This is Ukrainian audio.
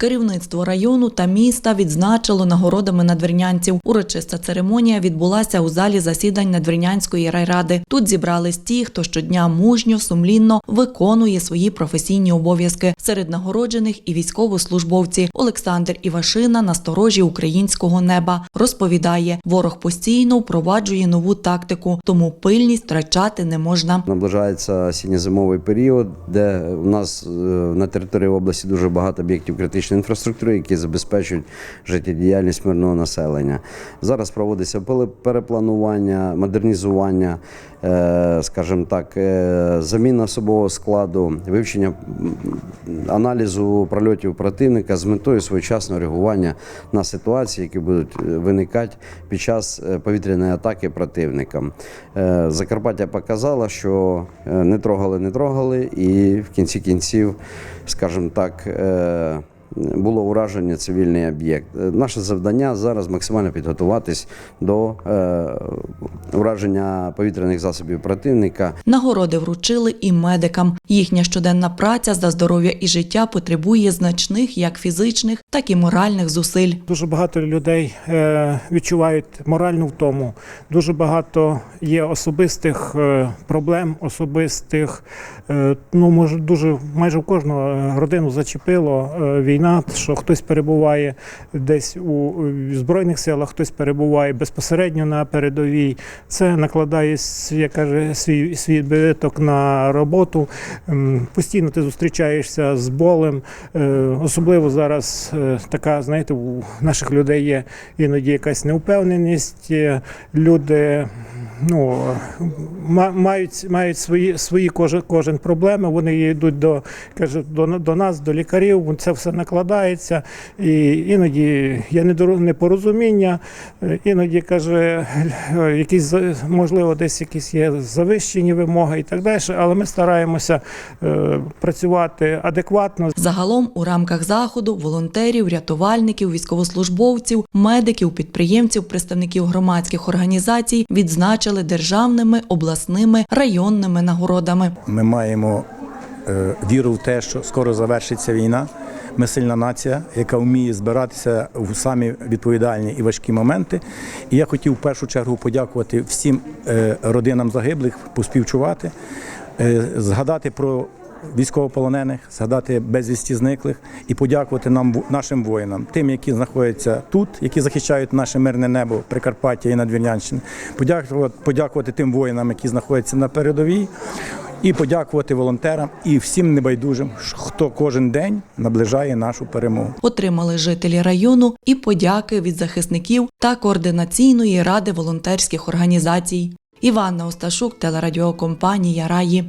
Керівництво району та міста відзначило нагородами надвірнянців. Урочиста церемонія відбулася у залі засідань Надвірнянської райради. Тут зібрались ті, хто щодня мужньо, сумлінно виконує свої професійні обов'язки. Серед нагороджених і військовослужбовці. Олександр Івашина на сторожі українського неба розповідає, ворог постійно впроваджує нову тактику, тому пильність втрачати не можна. Наближається осінньо-зимовий період, де у нас е, на території області дуже багато об'єктів критичної інфраструктури, які забезпечують життєдіяльність мирного населення. Зараз проводиться перепланування, модернізування, е, скажімо так, е, заміна особового складу, вивчення аналізу прольотів противника з метою своєчасного реагування на ситуації, які будуть е, виникати під час повітряної атаки противника. Е, Закарпаття показала, що не трогали, не трогали, і в кінці кінців, скажімо так, було ураження цивільний об'єкт. Е, Наше завдання зараз максимально підготуватись до е, ураження повітряних засобів противника. Нагороди вручили і медикам. Їхня щоденна праця за здоров'я і життя потребує значних як фізичних, так і моральних зусиль. Дуже багато людей е, відчувають моральну втому. Дуже багато є особистих е, проблем, особистих. Е, ну, може, дуже майже в кожну родину зачепило е, війна, що хтось перебуває десь у, збройних силах, хтось перебуває безпосередньо на передовій. Це накладає як каже, свій свій відбиток на роботу. Постійно ти зустрічаєшся з болем. Е, Особливо зараз е, така, знаєте, у наших людей є іноді якась неупевненість. Е, Люди ну, мають, мають свої, свої кожен, кожен проблеми. Вони йдуть до, каже, до, до нас, до лікарів. Це все накладається. І іноді є непорозуміння, е, іноді каже, е, якісь можливо, десь якісь є завищені вимоги і так далі. Але ми стараємося е, працювати адекватно. Загалом у рамках заходу волонтерів, рятувальників, військовослужбовців, медиків, підприємців, представників громадських організацій відзначили державними, обласними, районними нагородами. Ми маємо віру в те, що скоро завершиться війна. Ми сильна нація, яка вміє збиратися в самі відповідальні і важкі моменти. І я хотів в першу чергу подякувати всім е, родинам загиблих, поспівчувати, е, згадати про військовополонених, згадати безвісті зниклих і подякувати нам нашим воїнам, тим, які знаходяться тут, які захищають наше мирне небо Прикарпаття і Надвірнянщини. Подякувати, подякувати тим воїнам, які знаходяться на передовій. І подякувати волонтерам і всім небайдужим, хто кожен день наближає нашу перемогу. Отримали жителі району і подяки від захисників та координаційної ради волонтерських організацій. Іванна Осташук, телерадіокомпанія Раї.